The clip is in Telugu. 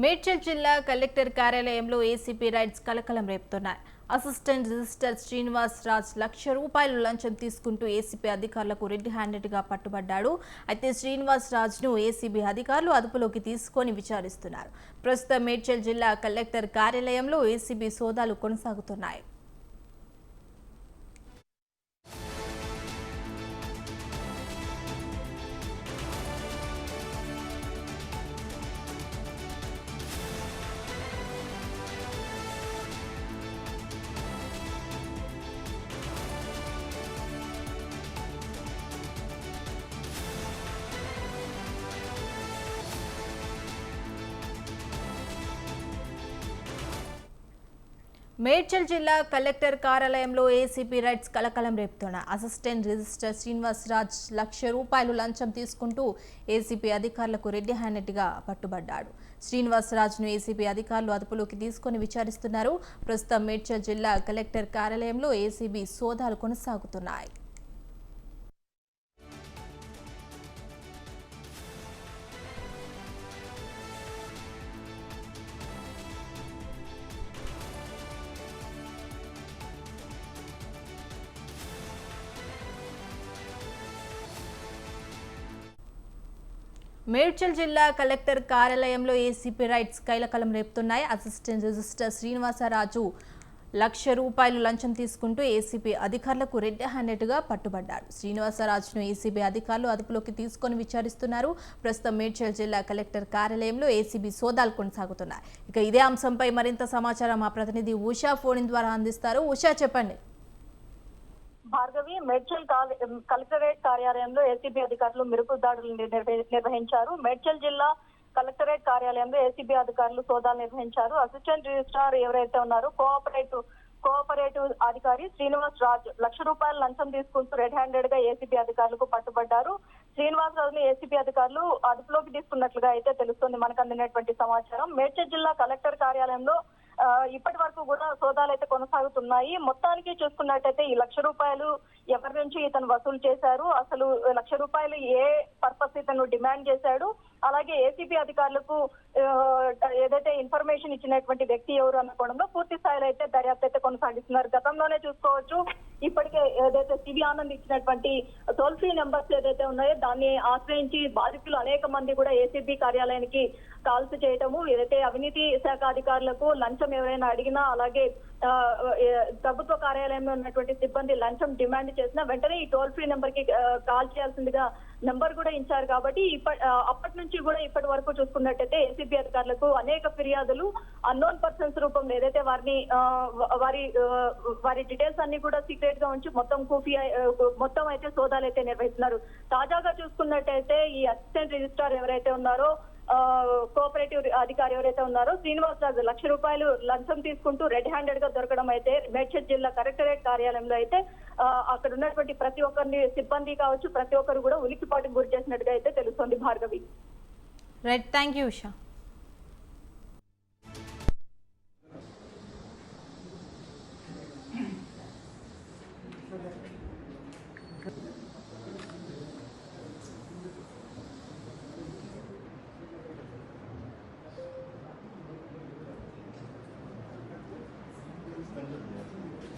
మేడ్చల్ జిల్లా కలెక్టర్ కార్యాలయంలో ఏసీపీ రైడ్స్ కలకలం రేపుతున్నాయి. అసిస్టెంట్ రిజిస్టర్ శ్రీనివాస్ రాజ్ లక్ష రూపాయలు లంచం తీసుకుంటూ ఏసీపీ అధికారులకు రెడ్ హ్యాండెడ్గా పట్టుబడ్డాడు. అయితే శ్రీనివాస్ రాజ్ను ఏసీబీ అధికారులు అదుపులోకి తీసుకొని విచారిస్తున్నారు. ప్రస్తుతం మేడ్చల్ జిల్లా కలెక్టర్ కార్యాలయంలో ఏసీబీ సోదాలు కొనసాగుతున్నాయి. మేడ్చల్ జిల్లా కలెక్టర్ కార్యాలయంలో ఏసీపీ రైట్స్ కలకలం రేపుతున్నాయి అసిస్టెంట్ రిజిస్టర్ శ్రీనివాస్ రాజ్ లక్ష రూపాయలు లంచం తీసుకుంటూ ఏసీపీ అధికారులకు రెడ్డి హ్యాండెడ్గా పట్టుబడ్డాడు. శ్రీనివాస్ రాజ్ను ఏసీబీ అధికారులు అదుపులోకి తీసుకొని విచారిస్తున్నారు. ప్రస్తుతం మేడ్చల్ జిల్లా కలెక్టర్ కార్యాలయంలో ఏసీబీ సోదాలు కొనసాగుతున్నాయి. మేడ్చల్ జిల్లా కలెక్టర్ కార్యాలయంలో ఏసీపీ రైట్స్ కైలకలం రేపుతున్నాయి. అసిస్టెంట్ రిజిస్టర్ శ్రీనివాసరాజు లక్ష రూపాయలు లంచం తీసుకుంటూ ఏసీబీ అధికారులకు రెడ్ హ్యాండెడ్గా పట్టుబడ్డాడు. శ్రీనివాసరాజును ఏసీబీ అధికారులు అదుపులోకి తీసుకొని విచారిస్తున్నారు. ప్రస్తుతం మేడ్చల్ జిల్లా కలెక్టర్ కార్యాలయంలో ఏసీబీ సోదాలు కొనసాగుతున్నాయి. ఇక ఇదే అంశంపై మరింత సమాచారం మా ప్రతినిధి ఉషా ఫోన్ ద్వారా అందిస్తారు. ఉషా చెప్పండి. భార్గవి మేడ్చల్ కలెక్టరేట్ కార్యాలయంలో ఏసీబీ అధికారులు మెరుపు దాడులు నిర్వ- నిర్వహించారు. మేడ్చల్ జిల్లా కలెక్టరేట్ కార్యాలయంలో ఏసీబీ అధికారులు సోదాలు నిర్వహించారు. అసిస్టెంట్ రిజిస్ట్రార్ ఎవరైతే ఉన్నారో కోఆపరేటివ్ కోఆపరేటివ్ అధికారి శ్రీనివాస్ రాజ్ లక్ష రూపాయల లంచం తీసుకుంటూ రెడ్ హ్యాండెడ్గా ఏసీబీ అధికారులకు పట్టుబడ్డారు. శ్రీనివాస్ రాజుని ఏసీబీ అధికారులు అదుపులోకి తీసుకున్నట్లుగా అయితే తెలుస్తుంది మనకు అందినటువంటి సమాచారం. మేడ్చల్ జిల్లా కలెక్టర్ కార్యాలయంలో ఇప్పటి వరకు కూడా సోదాలు అయితే కొనసాగుతున్నాయి. మొత్తానికి చూసుకున్నట్టయితే ఈ లక్ష రూపాయలు ఎవరి నుంచి ఇతను వసూలు చేశారు? అసలు లక్ష రూపాయలు ఏ పర్పస్ ఇతను డిమాండ్ చేశాడు? అలాగే ఏసీబీ అధికారులకు ఏదైతే ఇన్ఫర్మేషన్ ఇచ్చినటువంటి వ్యక్తి ఎవరు అనుకోవడంలో పూర్తి స్థాయిలో అయితే దర్యాప్తు అయితే కొనసాగిస్తున్నారు. గతంలోనే చూసుకోవచ్చు. ఇప్పటికే ఏదైతే సివి ఆనంద్ ఇచ్చినటువంటి టోల్ ఫ్రీ నెంబర్స్ ఏదైతే ఉన్నాయో దాన్ని ఆశ్రయించి బాధితులు అనేక మంది కూడా ఏసీబీ కార్యాలయానికి కాల్స్ చేయటము ఏదైతే అవినీతి శాఖ అధికారులకు లంచం ఎవరైనా అడిగినా అలాగే ప్రభుత్వ కార్యాలయంలో ఉన్నటువంటి సిబ్బంది లంచం డిమాండ్ చేసినా వెంటనే ఈ టోల్ ఫ్రీ నెంబర్కి కాల్ చేయాల్సిందిగా నంబర్ కూడా ఇచ్చారు కాబట్టి అప్పటి నుంచి కూడా ఇప్పటి వరకు చూసుకున్నట్టయితే ఏసీబీ అధికారులకు అనేక ఫిర్యాదులు అన్నోన్ పర్సన్స్ రూపంలో ఏదైతే వారిని వారి వారి డీటెయిల్స్ అన్ని కూడా సీక్రెట్గా ఉంచి మొత్తం కూఫీ మొత్తం అయితే సోదాలు అయితే నిర్వహిస్తున్నారు. తాజాగా చూసుకున్నట్టయితే ఈ అసిస్టెంట్ రిజిస్ట్రార్ ఎవరైతే ఉన్నారో కోఆపరేటివ్ అధికారి ఎవరైతే ఉన్నారో శ్రీనివాసరాజు లక్ష రూపాయలు లంచం తీసుకుంటూ రెడ్ హ్యాండెడ్గా దొరకడం అయితే మేడ్చల్ జిల్లా కలెక్టరేట్ కార్యాలయంలో అయితే అక్కడ ఉన్నటువంటి ప్రతి ఒక్కరిని సిబ్బంది కావచ్చు ప్రతి ఒక్కరు కూడా ఉలిక్కిపాటుకు గురి చేసినట్టుగా అయితే తెలుస్తోంది Bhargavi right thank you Usha Thank you. suspended